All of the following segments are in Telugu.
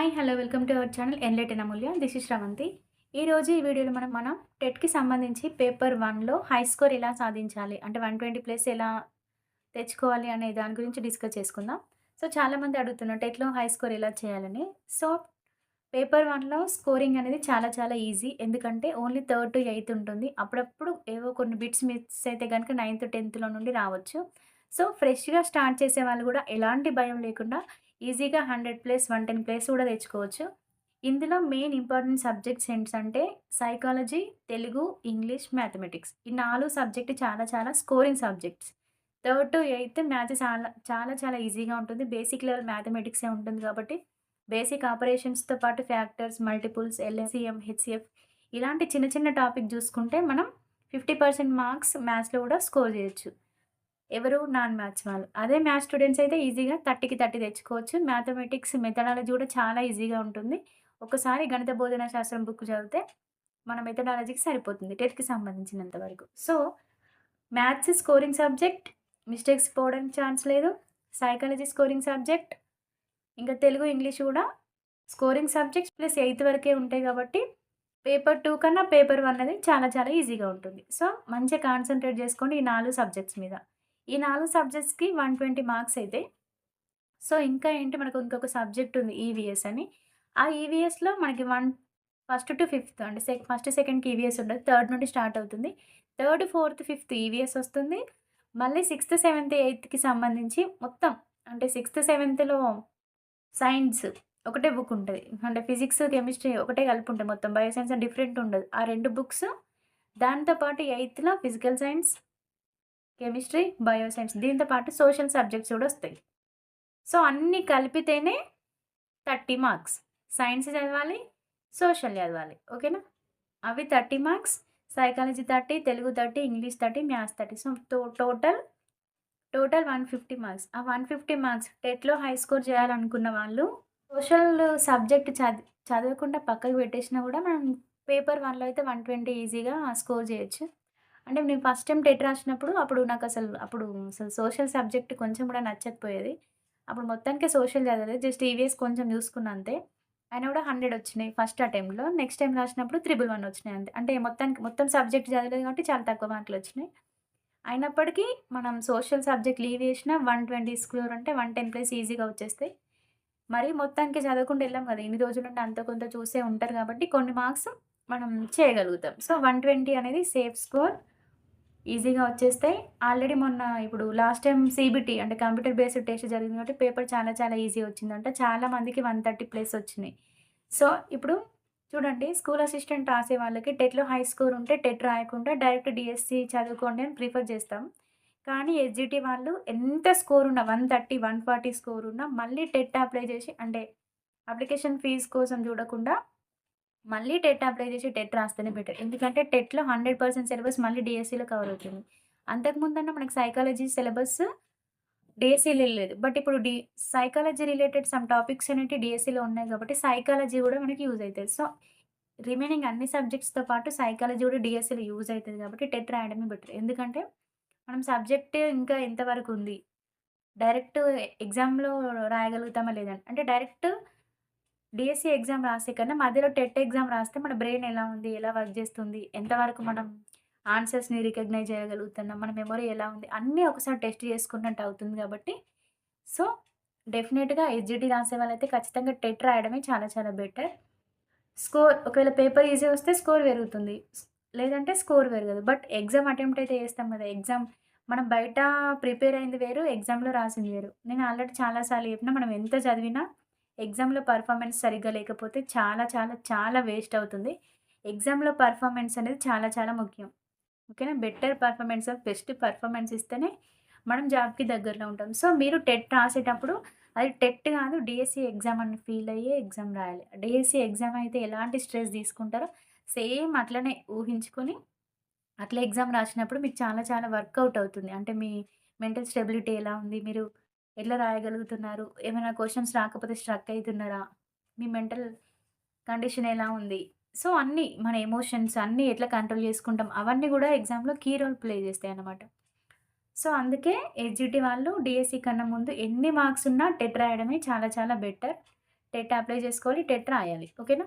Hi hello welcome to our channel enlighten Amulya this is Sravanthi ఈరోజు ఈ వీడియోలో మనం మనం టెట్కి సంబంధించి పేపర్ వన్లో హై స్కోర్ ఎలా సాధించాలి? అంటే వన్ ట్వంటీ ప్లస్ ఎలా తెచ్చుకోవాలి అనే దాని గురించి డిస్కస్ చేసుకుందాం. సో చాలామంది అడుగుతున్నారు టెట్లో హై స్కోర్ ఎలా చేయాలని. సో పేపర్ వన్లో స్కోరింగ్ అనేది చాలా చాలా ఈజీ ఎందుకంటే ఓన్లీ థర్డ్ టు ఎయిత్ ఉంటుంది. అప్పుడప్పుడు ఏవో కొన్ని బిట్స్ మిస్ అయితే కనుక నైన్త్ టెన్త్లో నుండి రావచ్చు. సో ఫ్రెష్గా స్టార్ట్ చేసే వాళ్ళు కూడా ఎలాంటి భయం లేకుండా ఈజీగా hundred plus one ten plus కూడా తెచ్చుకోవచ్చు. ఇందులో మెయిన్ ఇంపార్టెంట్ సబ్జెక్ట్స్ ఏంటంటే సైకాలజీ తెలుగు ఇంగ్లీష్ మ్యాథమెటిక్స్. ఈ నాలుగు సబ్జెక్ట్ చాలా చాలా scoring subjects. Third to eighth maths చాలా చాలా చాలా ఈజీగా ఉంటుంది. బేసిక్ లెవెల్ మ్యాథమెటిక్సే ఉంటుంది కాబట్టి బేసిక్ ఆపరేషన్స్తో పాటు ఫ్యాక్టర్స్ మల్టిపుల్స్ ఎల్ఎస్సిఎం హెచ్సిఎఫ్ ఇలాంటి చిన్న చిన్న టాపిక్ చూసుకుంటే మనం ఫిఫ్టీ పర్సెంట్ మార్క్స్ మ్యాథ్స్లో కూడా స్కోర్ చేయొచ్చు. ఎవరు నాన్ మ్యాథ్స్ వాళ్ళు. అదే మ్యాథ్స్ స్టూడెంట్స్ అయితే ఈజీగా థర్టీకి థర్టీ తెచ్చుకోవచ్చు. మ్యాథమెటిక్స్ మెథడాలజీ కూడా చాలా ఈజీగా ఉంటుంది. ఒకసారి గణిత బోధన శాస్త్రం బుక్ చదివితే మన మెథడాలజీకి సరిపోతుంది టెట్కి సంబంధించినంత వరకు. So maths scoring subject mistakes పోవడానికి ఛాన్స్ లేదు. సైకాలజీ స్కోరింగ్ సబ్జెక్ట్ ఇంకా తెలుగు ఇంగ్లీష్ కూడా స్కోరింగ్ సబ్జెక్ట్స్ ప్లస్ ఎయిత్ వరకే ఉంటాయి కాబట్టి పేపర్ టూ కన్నా పేపర్ వన్ అనేది చాలా చాలా ఈజీగా ఉంటుంది. సో మంచిగా కాన్సన్ట్రేట్ చేసుకోండి ఈ నాలుగు సబ్జెక్ట్స్ మీద. ఈ నాలుగు సబ్జెక్ట్స్కి వన్ ట్వంటీ మార్క్స్ అయితే. సో ఇంకా ఏంటి మనకు ఇంకొక సబ్జెక్ట్ ఉంది ఈవీఎస్ అని. ఆ ఈవీఎస్లో మనకి వన్ ఫస్ట్ టు ఫిఫ్త్ అంటే సెక్ ఫస్ట్ సెకండ్కి ఈవీఎస్ ఉండదు. థర్డ్ నుండి స్టార్ట్ అవుతుంది. థర్డ్ ఫోర్త్ ఫిఫ్త్ ఈవీఎస్ వస్తుంది. మళ్ళీ సిక్స్త్ సెవెంత్ ఎయిత్కి సంబంధించి మొత్తం అంటే సిక్స్త్ సెవెంత్లో సైన్స్ ఒకటే బుక్ ఉంటుంది. అంటే ఫిజిక్స్ కెమిస్ట్రీ ఒకటే కలిపి ఉంటుంది మొత్తం. బయో సైన్స్ డిఫరెంట్ ఉండదు. ఆ రెండు బుక్స్ దాంతోపాటు ఎయిత్లో physical science chemistry bio science దీంతో పాటు సోషల్ సబ్జెక్ట్స్ కూడా వస్తాయి. సో అన్నీ కలిపితేనే థర్టీ మార్క్స్. సైన్స్ చదవాలి సోషల్ చదవాలి ఓకేనా? అవి thirty marks psychology thirty Telugu thirty English thirty maths thirty. So total total one fifty marks. ఆ వన్ ఫిఫ్టీ మార్క్స్ టెట్లో హై స్కోర్ చేయాలనుకున్న వాళ్ళు సోషల్ సబ్జెక్ట్ చదివి చదవకుండా పక్కకు పెట్టేసినా కూడా మనం పేపర్ వన్లో అయితే వన్ ట్వంటీ ఈజీగా స్కోర్ చేయొచ్చు. అంటే నేను ఫస్ట్ టైం టెట్ రాసినప్పుడు అప్పుడు నాకు అసలు అప్పుడు అసలు సోషల్ సబ్జెక్ట్ కొంచెం కూడా నచ్చకపోయేది. అప్పుడు మొత్తానికి సోషల్ చదవలేదు జస్ట్ ఈవీఎస్ కొంచెం చూసుకున్నా అంతే. అయినా కూడా హండ్రెడ్ వచ్చినాయి ఫస్ట్ అటెంప్ట్లో నెక్స్ట్ టైం రాసినప్పుడు త్రిబుల్ వన్ వచ్చినాయి అంతే. అంటే మొత్తానికి మొత్తం సబ్జెక్ట్ చదవలేదు కాబట్టి చాలా తక్కువ మార్కులు వచ్చినాయి. అయినప్పటికీ మనం సోషల్ సబ్జెక్ట్ లీవ్ చేసిన వన్ ట్వంటీ స్కోర్ అంటే వన్ టెన్ ప్లస్ ఈజీగా వచ్చేస్తాయి మరి మొత్తానికి చదవకుండా వెళ్ళాం కదా. ఇన్ని రోజులు ఉంటే అంత కొంత చూసే ఉంటారు కాబట్టి కొన్ని మార్క్స్ మనం చేయగలుగుతాం. సో వన్ ట్వంటీ అనేది సేఫ్ స్కోర్ ఈజీగా వచ్చేస్తాయి ఆల్రెడీ మొన్న ఇప్పుడు లాస్ట్ టైం సీబీటీ అంటే కంప్యూటర్ బేస్డ్ టెస్ట్ జరిగింది కాబట్టి పేపర్ చాలా చాలా ఈజీ వచ్చిందంట. చాలా మందికి వన్ థర్టీ ప్లస్ వచ్చినాయి. సో ఇప్పుడు చూడండి స్కూల్ అసిస్టెంట్ రాసే వాళ్ళకి టెట్లో హై స్కోర్ ఉంటే టెట్ రాయకుండా డైరెక్ట్ డిఎస్సి చదువుకోండి అని ప్రిఫర్ చేస్తాం. కానీ ఎస్జిటి వాళ్ళు ఎంత స్కోర్ ఉన్నా one thirty one forty score ఉన్నా మళ్ళీ టెట్ అప్లై చేసి అంటే అప్లికేషన్ ఫీజు కోసం చూడకుండా మళ్ళీ టెట్ అప్లై చేసి టెట్ రాస్తేనే బెటర్ ఎందుకంటే టెట్లో హండ్రెడ్ పర్సెంట్ సిలబస్ మళ్ళీ డిఎస్సిలో కవర్ అవుతుంది. అంతకుముందన్న మనకి సైకాలజీ సిలబస్ డిఎస్సీలో లేదు. బట్ ఇప్పుడు the psychology related some topics అనేవి డిఎస్సీలో ఉన్నాయి కాబట్టి సైకాలజీ కూడా మనకి యూజ్ అవుతుంది. సో రిమైనింగ్ అన్ని సబ్జెక్ట్స్తో పాటు సైకాలజీ కూడా డిఎస్సీలో యూజ్ అవుతుంది కాబట్టి టెట్ రాయడమే బెటర్ ఎందుకంటే మనం సబ్జెక్ట్ ఇంకా ఎంతవరకు ఉంది? డైరెక్ట్ ఎగ్జామ్లో రాయగలుగుతామా లేదని అంటే డైరెక్ట్ డిఎస్సి ఎగ్జామ్ రాసే కన్నా మధ్యలో టెట్ ఎగ్జామ్ రాస్తే మన బ్రెయిన్ ఎలా ఉంది ఎలా వర్క్ చేస్తుంది ఎంతవరకు మనం ఆన్సర్స్ని రికగ్నైజ్ చేయగలుగుతున్నాం మన మెమొరీ ఎలా ఉంది అన్నీ ఒకసారి టెస్ట్ చేసుకున్నట్టు అవుతుంది కాబట్టి. సో డెఫినెట్గా ఎస్జిటి రాసే వాళ్ళైతే ఖచ్చితంగా టెట్ రాయడమే చాలా చాలా బెటర్ స్కోర్ ఒకవేళ పేపర్ ఈజీ వస్తే స్కోర్ పెరుగుతుంది. లేదంటే స్కోర్ పెరగదు. బట్ ఎగ్జామ్ అటెంప్ట్ అయితే చేస్తాం కదా ఎగ్జామ్ మనం బయట ప్రిపేర్ అయింది వేరు ఎగ్జామ్లో రాసింది వేరు. నేను ఆల్రెడీ చాలాసార్లు చెప్పినా మనం ఎంత చదివినా ఎగ్జామ్లో పర్ఫార్మెన్స్ సరిగ్గా లేకపోతే చాలా చాలా చాలా వేస్ట్ అవుతుంది. ఎగ్జామ్లో పర్ఫార్మెన్స్ అనేది చాలా చాలా ముఖ్యం. ఓకేనా? బెటర్ పర్ఫార్మెన్స్ బెస్ట్ పర్ఫార్మెన్స్ ఇస్తేనే మనం జాబ్కి దగ్గరలో ఉంటాం. సో మీరు టెట్ రాసేటప్పుడు అది టెట్ కాదు డిఎస్సి ఎగ్జామ్ అని ఫీల్ అయ్యే ఎగ్జామ్ రాయాలి. డిఎస్సి ఎగ్జామ్ అయితే ఎలాంటి స్ట్రెస్ తీసుకుంటారో సేమ్ అట్లనే ఊహించుకొని అట్లా ఎగ్జామ్ రాసినప్పుడు మీకు చాలా చాలా వర్కౌట్ అవుతుంది. అంటే మీ మెంటల్ స్టెబిలిటీ ఎలా ఉంది? మీరు ఎట్లా రాయగలుగుతున్నారు? ఏమైనా క్వశ్చన్స్ రాకపోతే స్ట్రక్ అవుతున్నారా? మీ మెంటల్ కండిషన్ ఎలా ఉంది? సో అన్నీ మన ఎమోషన్స్ అన్నీ ఎట్లా కంట్రోల్ చేసుకుంటాం? అవన్నీ కూడా ఎగ్జామ్లో కీ రోల్ ప్లే చేస్తాయి అన్నమాట. సో అందుకే ఎస్జిటి వాళ్ళు డిఎస్సి కన్నా ముందు ఎన్ని మార్క్స్ ఉన్నా టెట్ రాయడమే చాలా చాలా బెటర్ టెట్ అప్లై చేసుకోవాలి టెట్ రాయాలి. ఓకేనా?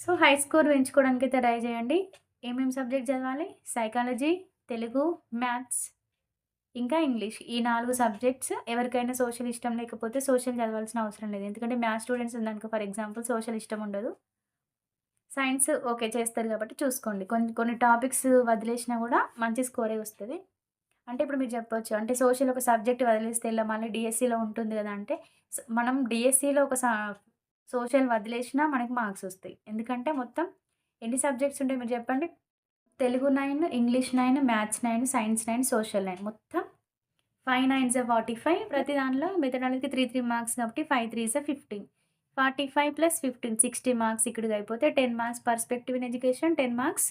సో హై స్కోర్ పెంచుకోవడానికి అయితే ట్రై చేయండి. ఏమేమి సబ్జెక్ట్ చదవాలి? సైకాలజీ తెలుగు మ్యాథ్స్ ఇంకా ఇంగ్లీష్. ఈ నాలుగు సబ్జెక్ట్స్ ఎవరికైనా సోషల్ ఇష్టం లేకపోతే సోషల్ చదవాల్సిన అవసరం లేదు. ఎందుకంటే మ్యాథ్స్ స్టూడెంట్స్ ఉందనుకో ఫర్ ఎగ్జాంపుల్ సోషల్ ఇష్టం ఉండదు. సైన్స్ ఓకే చేస్తారు కాబట్టి చూసుకోండి. కొన్ని కొన్ని టాపిక్స్ వదిలేసినా కూడా మంచి స్కోరే వస్తుంది. అంటే ఇప్పుడు మీరు చెప్పొచ్చు. అంటే సోషల్ ఒక సబ్జెక్ట్ వదిలేస్తే ఇలా మళ్ళీ డిఎస్సిలో ఉంటుంది కదా అంటే మనం డిఎస్సిలో ఒక సోషల్ వదిలేసినా మనకి మార్క్స్ వస్తాయి. ఎందుకంటే మొత్తం ఎన్ని సబ్జెక్ట్స్ ఉంటాయి మీరు చెప్పండి? Telugu nine English nine maths nine science nine social nine. మొత్తం ఫైవ్ నైన్స్ ఫార్టీ ఫైవ్. ప్రతి దానిలో మెథడాలజీకి త్రీ త్రీ మార్క్స్ కాబట్టి five threes fifteen. Forty five plus fifteen sixty marks ఇక్కడికి అయిపోతే ten marks perspective in education ten marks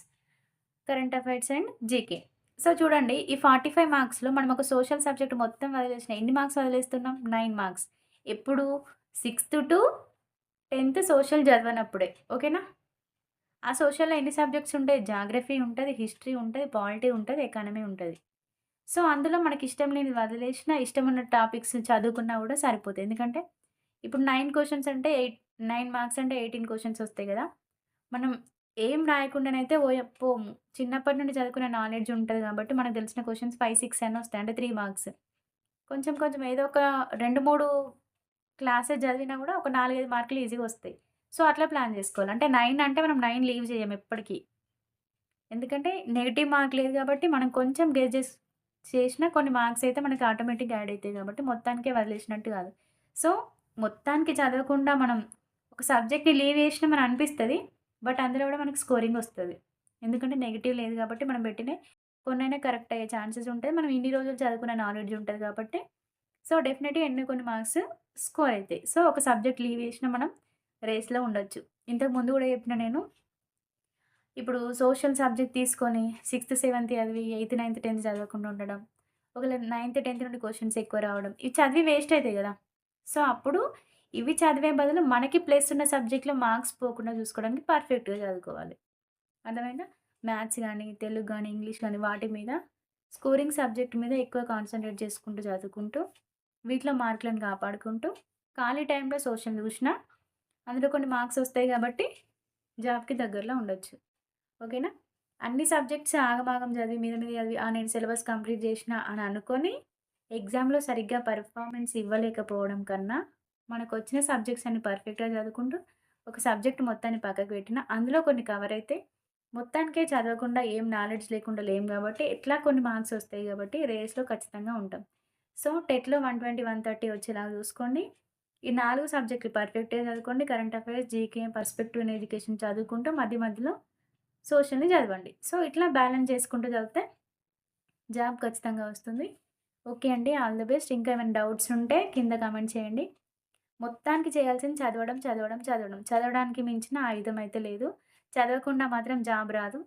current affairs and GK. So చూడండి ఈ ఫార్టీ ఫైవ్ మార్క్స్లో మనం ఒక సోషల్ సబ్జెక్ట్ మొత్తం వదిలేసిన ఎన్ని మార్క్స్ వదిలేస్తున్నాం? Nine marks. ఎప్పుడు? సిక్స్త్ టు టెన్త్ సోషల్ చదవనప్పుడే. ఓకేనా? ఆ సోషల్లో ఎన్ని సబ్జెక్ట్స్ ఉంటాయి? జాగ్రఫీ ఉంటుంది హిస్టరీ ఉంటుంది పాలిటీ ఉంటుంది ఎకానమీ ఉంటుంది. సో అందులో మనకి ఇష్టం లేని వదిలేసిన ఇష్టం ఉన్న టాపిక్స్ చదువుకున్నా కూడా సరిపోతుంది ఎందుకంటే ఇప్పుడు నైన్ క్వశ్చన్స్ అంటే ఎయిట్ నైన్ మార్క్స్ అంటే ఎయిటీన్ క్వశ్చన్స్ వస్తాయి కదా! మనం ఏం రాయకుండానైతే ఓ పోము చిన్నప్పటి నుండి చదువుకునే నాలెడ్జ్ ఉంటుంది కాబట్టి మనకు తెలిసిన క్వశ్చన్స్ ఫైవ్ సిక్స్ అని వస్తాయి. అంటే త్రీ మార్క్స్. కొంచెం కొంచెం ఏదో ఒక రెండు మూడు క్లాసెస్ చదివినా కూడా ఒక నాలుగైదు మార్కులు ఈజీగా వస్తాయి. సో అట్లా ప్లాన్ చేసుకోవాలి. అంటే నైన్ అంటే మనం నైన్ లీవ్ చేయం ఎప్పటికీ. ఎందుకంటే నెగిటివ్ మార్క్ లేదు కాబట్టి మనం కొంచెం గెస్ చేసి చేసిన కొన్ని మార్క్స్ అయితే మనకి ఆటోమేటిక్గా యాడ్ అవుతాయి కాబట్టి మొత్తానికే వదిలేసినట్టు కాదు. సో మొత్తానికి చదవకుండా మనం ఒక సబ్జెక్ట్ని లీవ్ చేసినా మనం అనిపిస్తుంది బట్ అందులో కూడా మనకి స్కోరింగ్ వస్తుంది. ఎందుకంటే నెగిటివ్ లేదు కాబట్టి మనం పెట్టిన కొన్నైనా కరెక్ట్ అయ్యే ఛాన్సెస్ ఉంటాయి. మనం ఇన్ని రోజులు చదువుకున్న నాలెడ్జ్ ఉంటుంది కాబట్టి. సో డెఫినెట్గా ఎన్ని కొన్ని మార్క్స్ స్కోర్ అవుతాయి సో ఒక సబ్జెక్ట్ లీవ్ చేసినా మనం రేస్లో ఉండొచ్చు. ఇంతకు ముందు కూడా చెప్పిన నేను ఇప్పుడు సోషల్ సబ్జెక్ట్ తీసుకొని సిక్స్త్ సెవెంత్ చదివి ఎయిత్ నైన్త్ టెన్త్ చదవకుండా ఉండడం ఒకవేళ నైన్త్ టెన్త్ నుండి క్వశ్చన్స్ ఎక్కువ రావడం ఇవి చదివి వేస్ట్ అవుతాయి కదా. సో అప్పుడు ఇవి చదివే బదులు మనకి ప్లేస్ ఉన్న సబ్జెక్ట్లో మార్క్స్ పోకుండా చూసుకోవడానికి పర్ఫెక్ట్గా చదువుకోవాలి. అర్థమైందా? మ్యాథ్స్ కానీ తెలుగు కానీ ఇంగ్లీష్ కానీ వాటి మీద స్కోరింగ్ సబ్జెక్ట్ మీద ఎక్కువ కాన్సన్ట్రేట్ చేసుకుంటూ చదువుకుంటూ వీటిలో మార్కులను కాపాడుకుంటూ ఖాళీ టైంలో సోషల్ చూసినా అందులో కొన్ని మార్క్స్ వస్తాయి కాబట్టి జాబ్కి దగ్గరలో ఉండొచ్చు. ఓకేనా? అన్ని సబ్జెక్ట్స్ ఆగమాగం చదివి మీద మీద చదివి ఆ నేను సిలబస్ కంప్లీట్ చేసిన అని అనుకొని ఎగ్జామ్లో సరిగ్గా పర్ఫార్మెన్స్ ఇవ్వలేకపోవడం కన్నా మనకు వచ్చిన సబ్జెక్ట్స్ అన్ని పర్ఫెక్ట్గా చదువుకుంటూ ఒక సబ్జెక్ట్ మొత్తాన్ని పక్కకు పెట్టిన అందులో కొన్ని కవర్ అయితే మొత్తానికే చదవకుండా ఏం నాలెడ్జ్ లేకుండా లేం కాబట్టి ఎట్లా కొన్ని మార్క్స్ వస్తాయి కాబట్టి రేస్లో ఖచ్చితంగా ఉంటాం. సో టెట్లో వన్ ట్వంటీ వన్ థర్టీ వచ్చేలా చూసుకోండి ఈ నాలుగు సబ్జెక్టులు పర్ఫెక్ట్గా చదువుకోండి. Current affairs GK perspective in education చదువుకుంటూ మధ్య మధ్యలో సోషల్ని చదవండి. సో ఇట్లా బ్యాలెన్స్ చేసుకుంటూ చదివితే జాబ్ ఖచ్చితంగా వస్తుంది. ఓకే అండి. ఆల్ ది బెస్ట్ ఇంకా ఏమైనా డౌట్స్ ఉంటే కింద కామెంట్ చేయండి. మొత్తానికి చేయాల్సింది చదవడం చదవడం చదవడం. చదవడానికి మించిన ఆయుధం అయితే లేదు. చదవకుండా మాత్రం జాబ్ రాదు.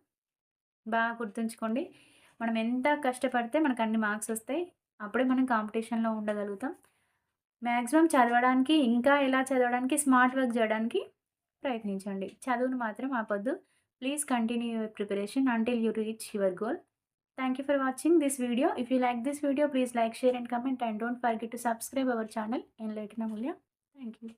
బాగా గుర్తుంచుకోండి. మనం ఎంత కష్టపడితే మనకు అన్ని మార్క్స్ వస్తాయి. అప్పుడే మనం కాంపిటీషన్లో ఉండగలుగుతాం. మ్యాక్సిమం చదవడానికి ఇంకా ఎలా చదవడానికి స్మార్ట్ వర్క్ చేయడానికి ప్రయత్నించండి. చదువును మాత్రం ఆపొద్దు. Please continue your preparation until you reach your goal thank you for watching this video if you like this video please like share and comment and don't forget to subscribe our channel enlighten Amulya thank you